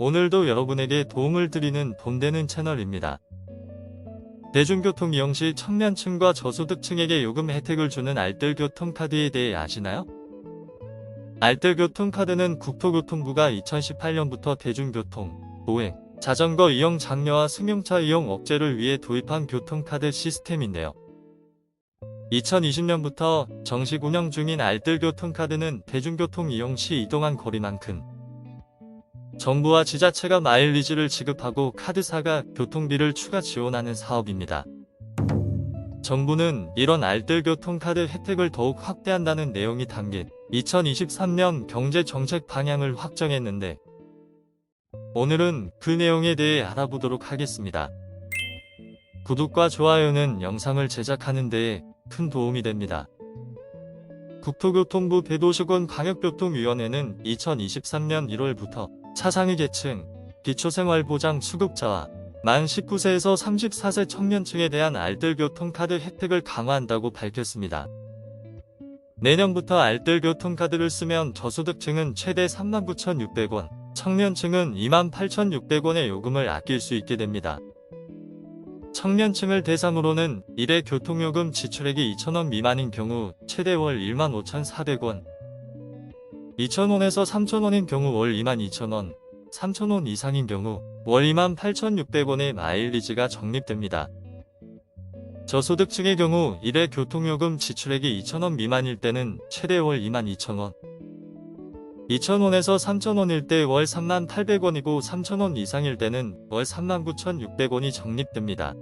오늘도 여러분에게 도움을 드리는 돈되는 채널입니다. 대중교통 이용 시 청년층과 저소득층에게 요금 혜택을 주는 알뜰교통카드에 대해 아시나요? 알뜰교통카드는 국토교통부가 2018년부터 대중교통, 보행, 자전거 이용 장려와 승용차 이용 억제를 위해 도입한 교통카드 시스템인데요. 2020년부터 정식 운영 중인 알뜰교통카드는 대중교통 이용 시 이동한 거리만큼 정부와 지자체가 마일리지를 지급하고 카드사가 교통비를 추가 지원하는 사업입니다. 정부는 이런 알뜰교통카드 혜택을 더욱 확대한다는 내용이 담긴 2023년 경제정책 방향을 확정했는데 오늘은 그 내용에 대해 알아보도록 하겠습니다. 구독과 좋아요는 영상을 제작하는 데에 큰 도움이 됩니다. 국토교통부 대도시권 광역교통위원회는 2023년 1월부터 차상위 계층, 기초생활보장 수급자와 만 19세에서 34세 청년층에 대한 알뜰교통카드 혜택을 강화한다고 밝혔습니다. 내년부터 알뜰교통카드를 쓰면 저소득층은 최대 39,600원, 청년층은 28,600원의 요금을 아낄 수 있게 됩니다. 청년층을 대상으로는 1회 교통요금 지출액이 2,000원 미만인 경우 최대 월 15,400원, 2,000원에서 3,000원인 경우 월 22,000원, 3,000원 이상인 경우 월 28,600원의 마일리지가 적립됩니다. 저소득층의 경우 1회 교통요금 지출액이 2,000원 미만일 때는 최대 월 22,000원, 2,000원에서 3,000원일 때 월 38,000원이고 3,000원 이상일 때는 월 39,600원이 적립됩니다.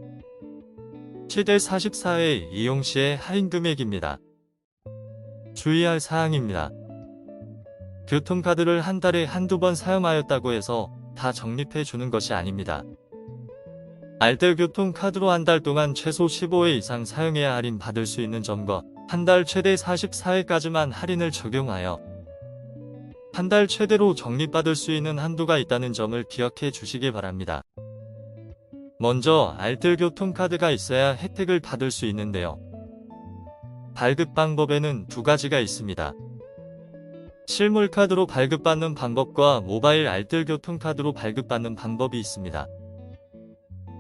최대 44회 이용 시의 할인 금액입니다. 주의할 사항입니다. 교통카드를 한 달에 한두 번 사용하였다고 해서 다 적립해 주는 것이 아닙니다. 알뜰교통 카드로 한 달 동안 최소 15회 이상 사용해야 할인 받을 수 있는 점과 한 달 최대 44회까지만 할인을 적용하여 한 달 최대로 적립받을 수 있는 한도가 있다는 점을 기억해 주시기 바랍니다. 먼저 알뜰교통카드가 있어야 혜택을 받을 수 있는데요. 발급 방법에는 두 가지가 있습니다. 실물 카드로 발급받는 방법과 모바일 알뜰교통카드로 발급받는 방법이 있습니다.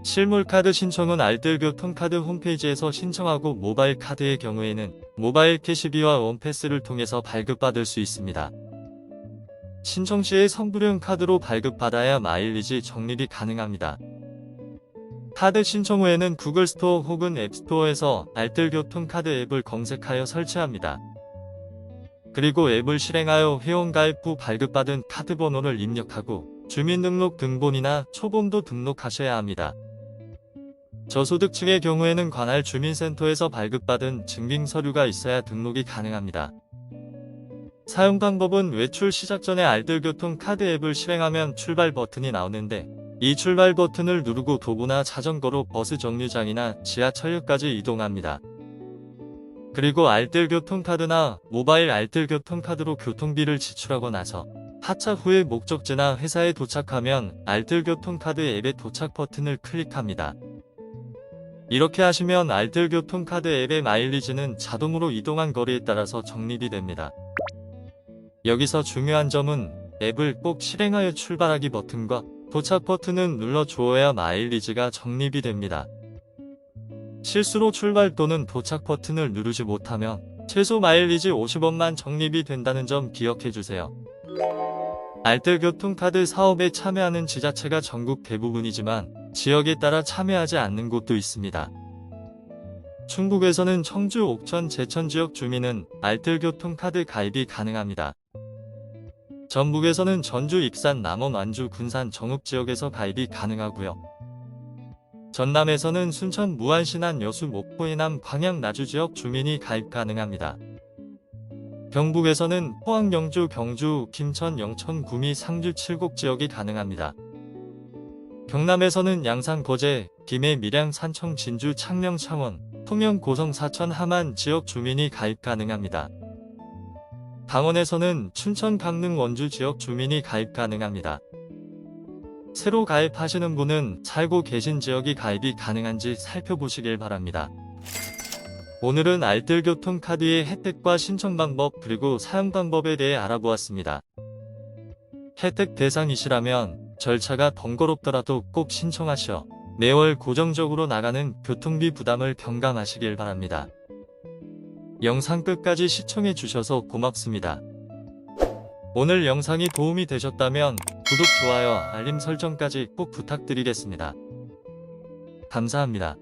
실물 카드 신청은 알뜰교통카드 홈페이지에서 신청하고 모바일 카드의 경우에는 모바일 캐시비와 원패스를 통해서 발급받을 수 있습니다. 신청 시에 성불용 카드로 발급받아야 마일리지 적립이 가능합니다. 카드 신청 후에는 구글 스토어 혹은 앱 스토어에서 알뜰교통카드 앱을 검색하여 설치합니다. 그리고 앱을 실행하여 회원가입 후 발급받은 카드 번호를 입력하고 주민등록 등본이나 초본도 등록하셔야 합니다. 저소득층의 경우에는 관할 주민센터에서 발급받은 증빙 서류가 있어야 등록이 가능합니다. 사용 방법은 외출 시작 전에 알뜰교통 카드 앱을 실행하면 출발 버튼이 나오는데 이 출발 버튼을 누르고 도보나 자전거로 버스 정류장이나 지하철역까지 이동합니다. 그리고 알뜰 교통카드나 모바일 알뜰 교통카드로 교통비를 지출하고 나서 하차 후에 목적지나 회사에 도착하면 알뜰 교통카드 앱의 도착 버튼을 클릭합니다. 이렇게 하시면 알뜰 교통카드 앱의 마일리지는 자동으로 이동한 거리에 따라서 적립이 됩니다. 여기서 중요한 점은 앱을 꼭 실행하여 출발하기 버튼과 도착 버튼은 눌러 주어야 마일리지가 적립이 됩니다. 실수로 출발 또는 도착 버튼을 누르지 못하면 최소 마일리지 50원만 적립이 된다는 점 기억해 주세요. 알뜰교통카드 사업에 참여하는 지자체가 전국 대부분이지만 지역에 따라 참여하지 않는 곳도 있습니다. 충북에서는 청주, 옥천, 제천 지역 주민은 알뜰교통카드 가입이 가능합니다. 전북에서는 전주, 익산, 남원, 완주, 군산, 정읍 지역에서 가입이 가능하고요. 전남에서는 순천, 무안, 신안, 여수, 목포, 해남, 광양, 나주 지역 주민이 가입 가능합니다. 경북에서는 포항, 영주, 경주, 김천, 영천, 구미, 상주, 칠곡 지역이 가능합니다. 경남에서는 양산, 거제, 김해, 밀양, 산청, 진주, 창녕, 창원, 통영, 고성, 사천, 함안 지역 주민이 가입 가능합니다. 강원에서는 춘천, 강릉, 원주 지역 주민이 가입 가능합니다. 새로 가입하시는 분은 살고 계신 지역이 가입이 가능한지 살펴보시길 바랍니다. 오늘은 알뜰교통 카드의 혜택과 신청 방법 그리고 사용 방법에 대해 알아보았습니다. 혜택 대상이시라면 절차가 번거롭더라도 꼭 신청하셔 매월 고정적으로 나가는 교통비 부담을 경감하시길 바랍니다. 영상 끝까지 시청해 주셔서 고맙습니다. 오늘 영상이 도움이 되셨다면 구독, 좋아요, 알림 설정까지 꼭 부탁드리겠습니다. 감사합니다.